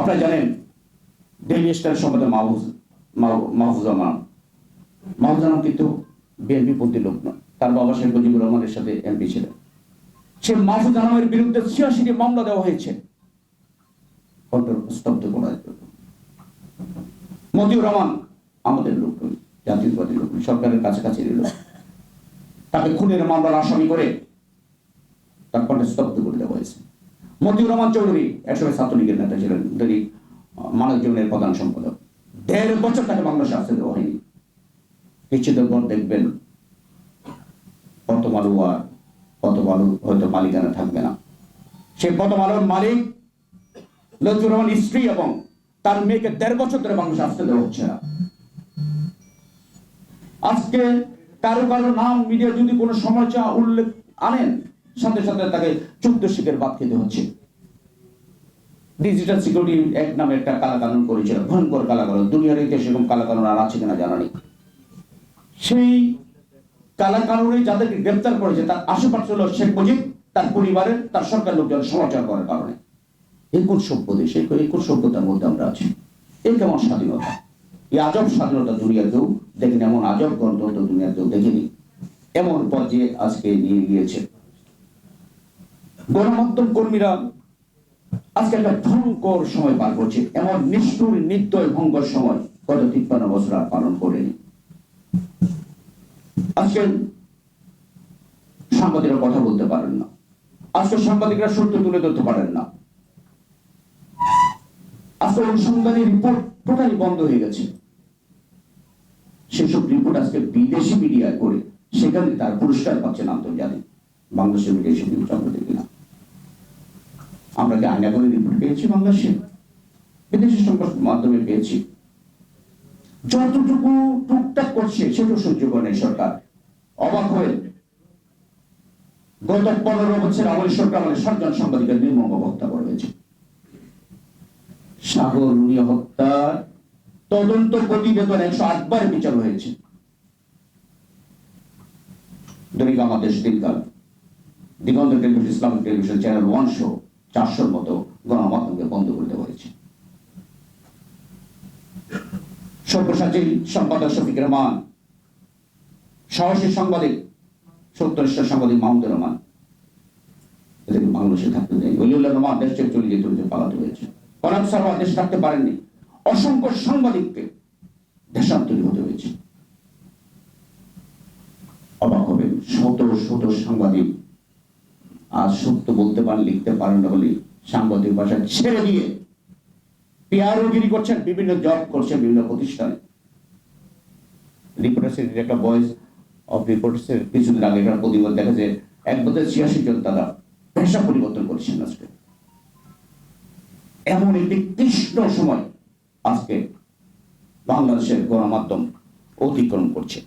আপনারা জানেন, daily star সম্পাদক মাহফুজ, মাহ- মাহফুজ রহমান কিন্তু বিএনপি পন্থী লোক নয় তার বাবা শেখ মুজিবুর রহমানের সাথে এমপি ছিলেন। সে মাহফুজ আলমের বিরুদ্ধে ছিয়াশিটি মামলা দেওয়া হয়েছে। স্তব্ধ করার জন্য মতিউর রহমান আমাদের লোক জাতীয়তাবাদী লোক সরকারের কাছাকাছি লোক তাকে খুনের মামলার আসামি করে তার কণ্ঠে স্তব্ধ করে দেওয়া হয়েছে। মতিউর রহমান চৌধুরী একসময় ছাত্রলীগের নেতা ছিলেন। দৈনিক মানব জীবনের প্রধান সম্পাদক। দেড় বছর তাকে বাংলাদেশে আসতে দেওয়া হয়নি। কিছুদিন পর দেখবেন কত মালু আর কত মালু হয়তো মালিকানা থাকবে না। সেই কত মালুর মালিক লজুর রহমান স্ত্রী এবং তার মেয়েকে দেড় বছর ধরে বাংলাদেশে আসতে দেওয়া হচ্ছে না। আজকে কারও কারও নাম মিডিয়া যদি কোনো সমালোচনা উল্লেখ আনেন সাথে সাথে তাকে চোদ্দ শিখের বাদ খেতে হচ্ছে। ডিজিটাল সিকিউরিটি এক নামে একটা কালা কানুন করেছিল, ভয়ঙ্কর কালা কানুন দুনিয়ার ইতিহাসে এরকম কালা কানুন আর আছে কিনা জানা নেই। সেই কালা কানুনে যাদেরকে গ্রেপ্তার করেছে, তার আশেপাশে হলো শেখ মুজিব, তার পরিবারের, তার সরকার লোকজন সমাচার করার কারণে। এই কোন সভ্য দেশ, এই সভ্যতার মধ্যে আমরা আছি? এই কেমন স্বাধীনতা? এই আজব স্বাধীনতা দুনিয়াতেও দেখিনি, এমন আজব গণতন্ত্র দুনিয়াতেও দেখিনি। এমন পর্যায়ে আজকে নিয়ে গিয়েছে। গণমাধ্যম কর্মীরা আজকে একটা ভয়ঙ্কর সময় পার করছে। এমন নিষ্ঠুর নির্দয় ভয়ঙ্কর সময় গত তিপ্পান্ন বছর আর পালন করেনি। আজকে সাংবাদিকরা কথা বলতে পারেন না। আজকে সাংবাদিকরা সত্য তুলে ধরতে পারেন না। আজকে অনুসন্ধানী রিপোর্ট টোটালি বন্ধ হয়ে গেছে। সেসব রিপোর্ট আজকে বিদেশি মিডিয়ায় করে সেখানে তার পুরস্কার পাচ্ছেন আন্তর্জাতিক। বাংলাদেশের মিডিয়া নিউজ আমরা দেখি না আমরা কি আয়না করে রিপোর্ট পেয়েছি বাংলাদেশে বিদেশি সংবাদ মাধ্যমে পেয়েছি। যতটুকু টুকটাক করছে সেটা সহ্য করে সরকার। অবাক হয়ে গত পনেরো বছর আমলের সরকার আমাদের সাতজন সাংবাদিকের নির্মম হত্যা করা হয়েছে সাগর হত্যার তদন্ত প্রতিবেদন একশো আটবার বিচার হয়েছে। দৈনিক আমাদের Dinkal, Diganta television, Islamic television channel one show. চারশোর মতো গণমাধ্যমকে বন্ধ করে দেওয়া হয়েছে। সব্যসাচী সম্পাদক শফিক রহমান, সাহসী সাংবাদিক সত্যনিষ্ঠ সাংবাদিক মাহমুদুর রহমান। এদেরকে বাংলাদেশে থাকতে দেয় অলিউল্লাহ রহমান দেশ ছেড়ে চলে যেতে হয়েছে, পালাতে হয়েছে। কনাব সারওয়ার দেশে থাকতে পারেননি। অসংখ্য সাংবাদিককে দেশান্তরী হতে হয়েছে। অবাক হবেন শত শত সাংবাদিক আজ সত্য বলতে পারেন, লিখতে পারেন না বলে সাংবাদিক ভাষা ছেড়ে দিয়ে পিয়ারোগিরি করছেন, বিভিন্ন জব করছেন, বিভিন্ন প্রতিষ্ঠানে। রিপোর্টার্সের একটা ভয়েস অফ রিপোর্টার্সের কিছুদিন আগে একটা প্রতিবাদ দেখা যায় এক বছর ছিয়াশি জন তারা পেশা পরিবর্তন করেছেন আজকে। এমন একটি কৃষ্ণ সময় আজকে বাংলাদেশের গণমাধ্যম অতিক্রম করছে।